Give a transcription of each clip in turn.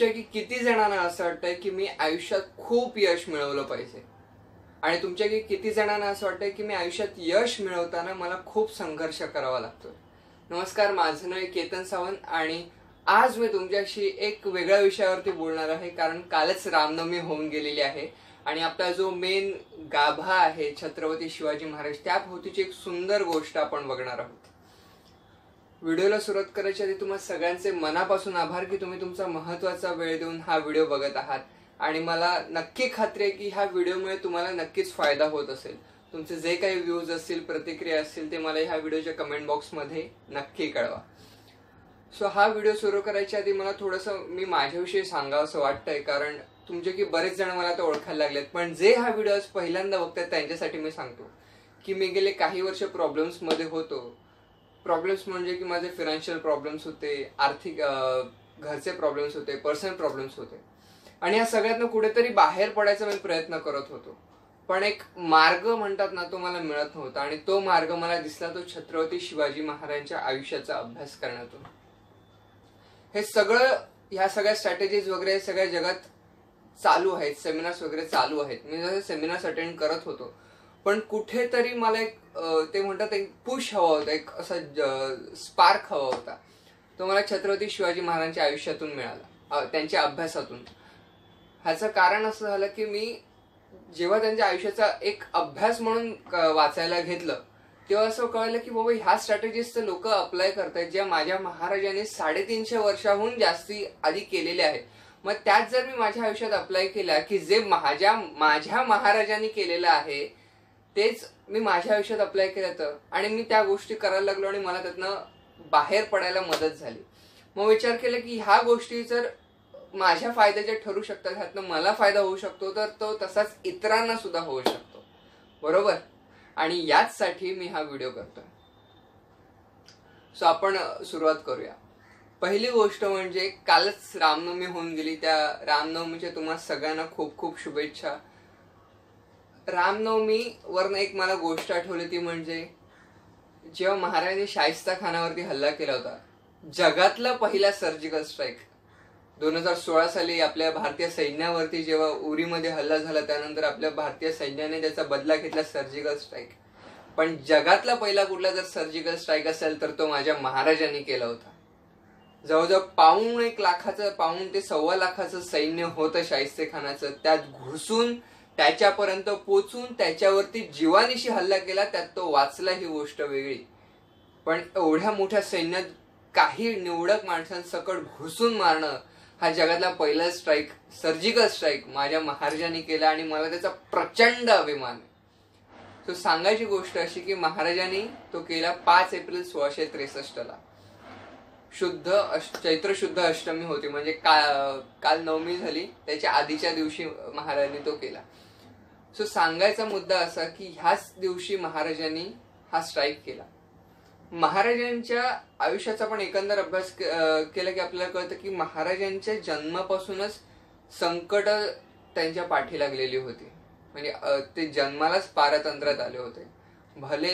तुमच्या की किती जणांना असं वाटतंय की मी आयुष्यात खूप यश मिळवलं पाहिजे? आणि तुमच्या की किती जणांना असं वाटतंय की मी आयुष्यात यश मिळवताना मला खूप संघर्ष करावा लागतोय? नमस्कार माझं नाव आहे केतन सावंत आणि आज मी तुमच्याशी एक वेगळ्या विषयावरती बोलणार आहे कारण कालच रामनवमी होऊन गेलेली आहे. आणि आपला जो मेन गाभा आहे छत्रपती शिवाजी महाराज त्याभोवतीची एक सुंदर गोष्ट आपण बघणार आहोत. व्हिडिओला सुरुवात करायच्या आधी तुम्हाला सगळ्यांचे मनापासून आभार की तुम्ही तुमचा महत्त्वाचा वेळ देऊन हा व्हिडिओ बघत आहात. आणि मला नक्की खात्री आहे की ह्या व्हिडिओमुळे तुम्हाला नक्कीच फायदा होत असेल. तुमचे जे काही व्ह्यूज असतील प्रतिक्रिया असतील ते मला ह्या व्हिडिओच्या कमेंट बॉक्समध्ये नक्की कळवा. सो हा व्हिडिओ सुरू करायच्या आधी मला थोडंसं मी माझ्याविषयी सांगावं असं वाटतंय. कारण तुमचे की बरेच जण मला आता ओळखायला लागलेत. पण जे हा व्हिडिओ पहिल्यांदा बघतात त्यांच्यासाठी मी सांगतो की मी गेले काही वर्ष प्रॉब्लेम्समध्ये होतो. प्रॉब्लेम्स म्हणजे की माझे फिनान्शियल प्रॉब्लेम्स होते आर्थिक घरचे प्रॉब्लेम्स होते पर्सनल प्रॉब्लेम्स होते. आणि या सगळ्यातनं कुठेतरी बाहेर पडायचा मी प्रयत्न करत होतो. पण एक मार्ग म्हणतात ना तो मला मिळत नव्हता आणि तो मार्ग मला दिसला तो छत्रपती शिवाजी महाराजांच्या आयुष्याचा अभ्यास करण्यातून. हे सगळं ह्या सगळ्या स्ट्रॅटेजीज वगैरे सगळ्या जगात चालू आहेत सेमिनार्स वगैरे चालू आहेत. मी जसे सेमिनार्स अटेंड करत होतो पण कुठेतरी मला एक ते म्हणतात एक पुश हवा होता एक असा स्पार्क हवा होता. तो मला छत्रपती शिवाजी महाराजांच्या आयुष्यातून मिळाला त्यांच्या अभ्यासातून. ह्याचं कारण असं झालं की मी जेव्हा त्यांच्या आयुष्याचा एक अभ्यास म्हणून वाचायला घेतलं तेव्हा असं कळलं की बाबा ह्या स्ट्रॅटेजीज लोक अप्लाय करतायत ज्या माझ्या महाराजांनी साडेतीनशे वर्षाहून जास्ती आधी केलेल्या आहेत. मग त्यात जर मी माझ्या आयुष्यात अप्लाय केला की जे माझ्या माझ्या महाराजांनी केलेलं आहे तेच मी माझ्या आयुष्यात अप्लाय केलं तर आणि मी त्या गोष्टी करायला लागलो आणि मला त्यातनं बाहेर पडायला मदत झाली. मग विचार केला की ह्या गोष्टी जर माझ्या फायद्याच्या ठरू शकतात ह्यातनं मला फायदा होऊ शकतो तर तो तसाच इतरांना सुद्धा होऊ शकतो. बरोबर? आणि याचसाठी मी हा व्हिडिओ करतोय. सो आपण सुरुवात करूया. पहिली गोष्ट म्हणजे कालच रामनवमी होऊन गेली. त्या रामनवमीच्या तुम्हाला सगळ्यांना खूप खूप शुभेच्छा. रामनवमी वरनं एक मला गोष्ट आठवली ती म्हणजे जेव्हा महाराजांनी शाहिस्ता खानावरती हल्ला केला होता जगातला पहिला सर्जिकल स्ट्राईक दोन हजार सोळा साली आपल्या भारतीय सैन्यावरती जेव्हा उरीमध्ये हल्ला झाला त्यानंतर आपल्या भारतीय सैन्याने त्याचा बदला घेतला सर्जिकल स्ट्राईक पण जगातला पहिला कुठला जर सर्जिकल स्ट्राईक असेल तर तो माझ्या महाराजांनी केला होता. जवळजवळ पाऊण एक लाखाचं पाऊण ते सव्वा लाखाचं सैन्य होतं शाहिस्ते खानाचं. त्यात घुसून त्याच्यापर्यंत पोचून त्याच्यावरती जीवानिशी हल्ला केला त्यात तो वाचला ही गोष्ट वेगळी. पण एवढ्या मोठ्या सैन्यात काही निवडक माणसांसकट घुसून मारणं हा जगातला पहिला स्ट्राईक सर्जिकल स्ट्राईक माझ्या महाराजांनी केला आणि मला त्याचा प्रचंड अभिमान आहे. तो सांगायची गोष्ट अशी की महाराजांनी तो केला पाच एप्रिल सोळाशे त्रेसष्टला. शुद्ध चैत्र शुद्ध अष्टमी होती म्हणजे का काल नवमी झाली त्याच्या आधीच्या दिवशी महाराजांनी तो केला. सो सांगायचा मुद्दा असा की ह्याच दिवशी महाराजांनी हा स्ट्राईक केला. महाराजांच्या आयुष्याचा पण एकंदर अभ्यास केला की आपल्याला कळतं की महाराजांच्या जन्मापासूनच संकट त्यांच्या पाठी लागलेली होती. म्हणजे ते जन्मालाच पारतंत्र्यात आले होते. भले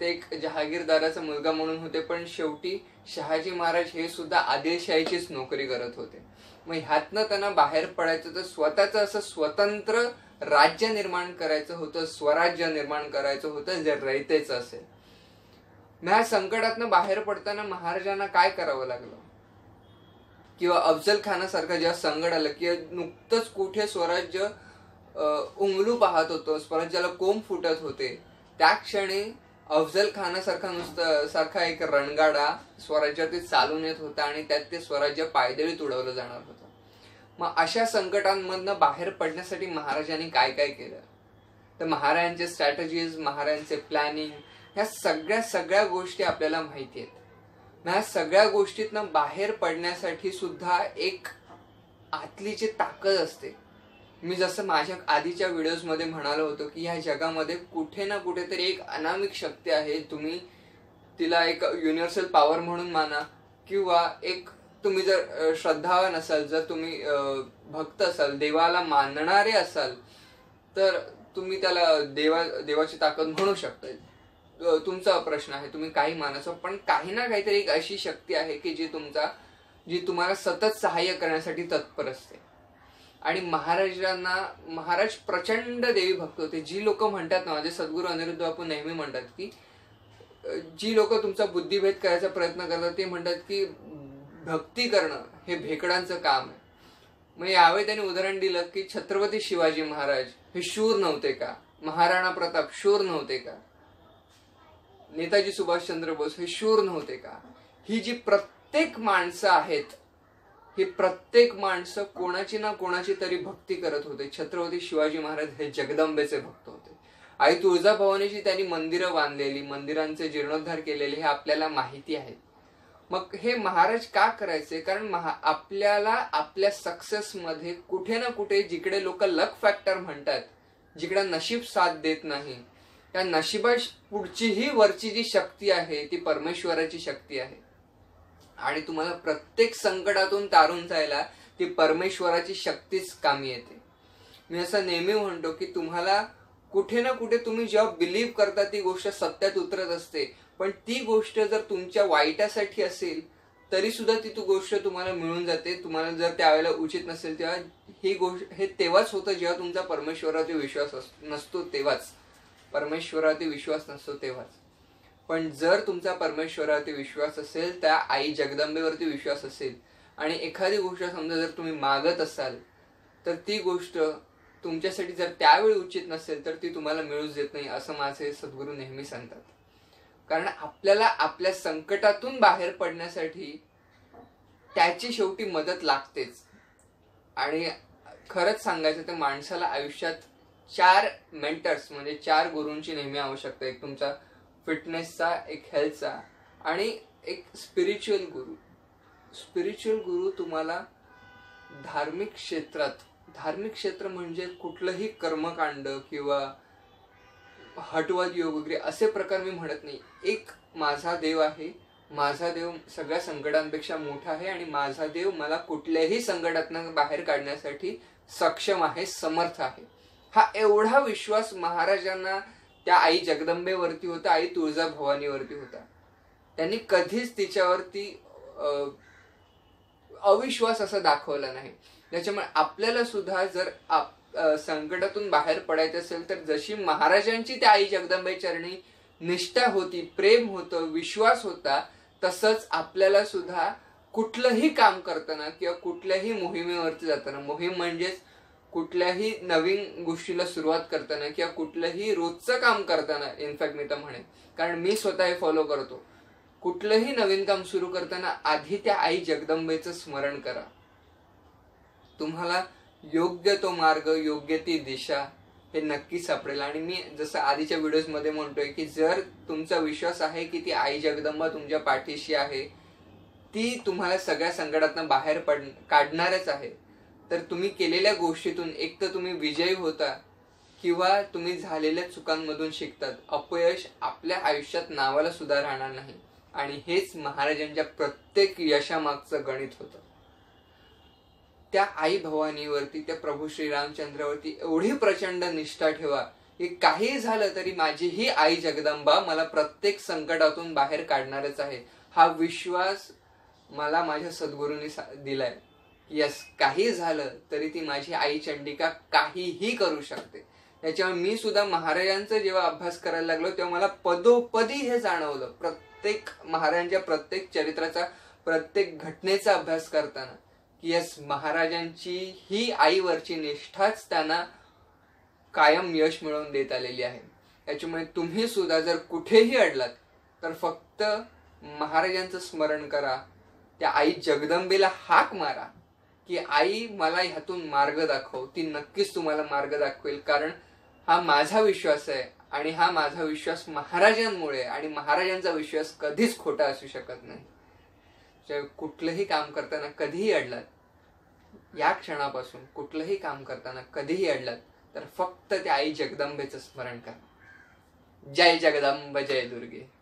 ते एक जहागीरदाराचा मुलगा म्हणून होते पण शेवटी शहाजी महाराज हे सुद्धा आदिलशाहीचीच नोकरी करत होते. मग ह्यातनं त्यांना बाहेर पडायचं तर स्वतःचं असं स्वतंत्र राज्य निर्माण करायचं होतं स्वराज्य निर्माण करायचं होतं जर रयतेच असेल. मग ह्या संकटातनं बाहेर पडताना महाराजांना काय करावं लागलं? किंवा अफजल खानासारखं जेव्हा संकट आलं की नुकतंच कुठे स्वराज्य उंगलू उमलू पाहत होतं स्वराज्याला कोंब फुटत होते त्या क्षणी अफजल खानासारखा नुसतं सारखा एक रणगाडा स्वराज्यातील चालून येत होता आणि त्यात ते स्वराज्य पायदळीत उडवलं जाणार होतं. मग अशा संकटांमधनं बाहेर पडण्यासाठी महाराजांनी काय काय केलं? तर महाराजांचे स्ट्रॅटेजीज महाराजांचे प्लॅनिंग ह्या सगळ्या सगळ्या गोष्टी आपल्याला माहिती आहेत. मग ह्या सगळ्या गोष्टीतनं बाहेर पडण्यासाठी सुद्धा एक आतली जी ताकद असते. मी जसं माझ्या आधीच्या व्हिडिओजमध्ये म्हणालो होतो की ह्या जगामध्ये कुठे ना कुठेतरी एक अनामिक शक्ती आहे. तुम्ही तिला एक युनिव्हर्सल पॉवर म्हणून माना किंवा एक तुम्ही जर श्रद्धावान असाल जर तुम्ही भक्त असाल देवाला मानणारे असाल तर तुम्ही त्याला देवा देवाची ताकद म्हणू शकता तुमचा प्रश्न आहे तुम्ही काही मानायचं पण काही ना काहीतरी एक अशी शक्ती आहे की जी तुमचा जी तुम्हाला सतत सहाय्य करण्यासाठी तत्पर असते. आणि महाराजांना महाराज प्रचंड देवी भक्त होते. जी लोक म्हणतात ना माझे सद्गुरू अनिरुद्ध आपण नेहमी म्हणतात की जी लोक तुमचा बुद्धिभेद करायचा प्रयत्न करतात ते म्हणतात की भक्ती करणं हे भेकडांचं काम आहे. मग यावेळी त्यांनी उदाहरण दिलं की छत्रपती शिवाजी महाराज हे शूर नव्हते का? महाराणा प्रताप शूर नव्हते का? नेताजी सुभाषचंद्र बोस हे शूर नव्हते का? ही जी प्रत्येक माणसं आहेत ही प्रत्येक माणसं कोणाची ना कोणाची तरी भक्ती करत होते. छत्रपती शिवाजी महाराज हे जगदंबेचे भक्त होते. आई तुळजाभवानीची त्यांनी मंदिरं बांधलेली मंदिरांचे जीर्णोद्धार केलेले हे आपल्याला माहिती आहेत. मग हे महाराज का करायचे? कारण महा आपल्याला आपल्या सक्सेस मध्ये कुठे ना कुठे जिकडे लोक लक फॅक्टर म्हणतात जिकडे नशीब साथ देत नाही त्या नशिबा पुढचीही वरची जी शक्ती आहे ती परमेश्वराची शक्ती आहे. आणि तुम्हाला प्रत्येक संकटातून तारून जायला ती परमेश्वराची शक्तीच कामी येते. मी असं नेहमी म्हणतो की तुम्हाला कुठे ना कुठे तुम्ही जेव्हा बिलीव्ह करता ती गोष्ट सत्यात उतरत असते. पण ती गोष्ट जर तुमच्या वाईटासाठी असेल तरी सुद्धा ती तू गोष्ट तुम्हाला मिळून जाते. तुम्हाला जर त्यावेळेला उचित नसेल तेव्हा ही गोष्ट हे तेव्हाच होतं जेव्हा तुमचा परमेश्वरावरती विश्वास अस- नसतो तेव्हाच. परमेश्वरावरती विश्वास नसतो तेव्हाच. पण जर तुमचा परमेश्वरावरती विश्वास असेल त्या आई जगदंबेवरती विश्वास असेल आणि एखादी गोष्ट समजा जर तुम्ही मागत असाल तर ती गोष्ट तुमच्यासाठी जर त्यावेळी उचित नसेल तर ती तुम्हाला मिळूच देत नाही असं माझे सद्गुरू नेहमी सांगतात. कारण आपल्याला आपल्या संकटातून बाहेर पडण्यासाठी त्याची शेवटी मदत लागतेच. आणि खरंच सांगायचं तर माणसाला आयुष्यात चार मेंटर्स म्हणजे चार गुरूंची नेहमी आवश्यकता एक तुमचा फिटनेसचा एक हेल्थचा आणि एक स्पिरिच्युअल गुरु स्पिरिच्युअल गुरु तुम्हाला धार्मिक क्षेत्रात धार्मिक क्षेत्र म्हणजे कुठलंही कर्मकांड किंवा हटवाद योग वगैरे असे प्रकार मी म्हणत नाही. एक माझा देव आहे माझा देव सगळ्या संकटांपेक्षा मोठा आहे आणि माझा देव मला कुठल्याही संकटातनं बाहेर काढण्यासाठी सक्षम आहे समर्थ आहे. हा एवढा विश्वास महाराजांना त्या आई जगदंबेवरती होता आई तुळजा भवानीवरती होता. त्यांनी कधीच तिच्यावरती अं, अविश्वास असा दाखवला नाही. त्याच्यामुळे आपल्याला सुद्धा जर आप- संकटातून बाहेर पडायचं असेल तर जशी महाराजांची त्या आई जगदंबे चरणी निष्ठा होती प्रेम होतं विश्वास होता तसंच आपल्याला सुद्धा कुठलंही काम करताना किंवा कुठल्याही मोहिमेवरती जाताना मोहीम म्हणजेच कुठल्याही नवीन गोष्टीला सुरुवात करताना किंवा कुठलंही रोजचं काम करताना इनफॅक्ट मी तर म्हणेन. कारण मी स्वतः हे फॉलो करतो. कुठलंही नवीन काम सुरू करताना आधी त्या आई जगदंबेचं स्मरण करा. तुम्हाला योग्य तो मार्ग योग्य ती दिशा हे नक्की सापडेल. आणि मी जसं आधीच्या व्हिडिओजमध्ये म्हणतोय की जर तुमचा विश्वास आहे की ती आई जगदंबा तुमच्या पाठीशी आहे ती तुम्हाला सगळ्या संकटातनं बाहेर पड काढणारच आहे. तर तुम्ही केलेल्या गोष्टीतून एक तर तुम्ही विजयी होता किंवा तुम्ही झालेल्या चुकांमधून शिकतात. अपयश आपल्या आयुष्यात नावाला सुद्धा राहणार नाही. आणि हेच महाराजांच्या प्रत्येक यशामागचं गणित होतं. त्या आई भवानीवरती त्या प्रभू श्रीरामचंद्रावरती एवढी प्रचंड निष्ठा ठेवा की काही झालं तरी माझी ही आई जगदंबा मला प्रत्येक संकटातून बाहेर काढणारच आहे. हा विश्वास मला माझ्या सद्गुरूंनी दिलाय. यस काही झालं तरी ती माझी आई चंडिका काहीही करू शकते. त्याच्यामुळे मी सुद्धा महाराजांचा जेव्हा अभ्यास करायला लागलो तेव्हा मला पदोपदी हे जाणवलं. प्रत्येक महाराजांच्या प्रत्येक चरित्राचा प्रत्येक घटनेचा अभ्यास करताना. की यस महाराजांची ही आईवरची निष्ठाच त्यांना कायम यश मिळवून देत आलेली आहे. त्याच्यामुळे तुम्ही सुद्धा जर कुठेही अडलात तर फक्त महाराजांचं स्मरण करा त्या आई जगदंबेला हाक मारा की आई मला ह्यातून मार्ग दाखव ती नक्कीच तुम्हाला मार्ग दाखवेल कारण हा माझा विश्वास आहे आणि हा माझा विश्वास महाराजांमुळे आणि महाराजांचा विश्वास कधीच खोटा असू शकत नाही. जे कुठलंही काम करताना कधीही अडलात या क्षणापासून कुठलंही काम करताना कधीही अडलात तर फक्त त्या आई जगदंबेचं स्मरण करा. जय जगदंब जय दुर्गे.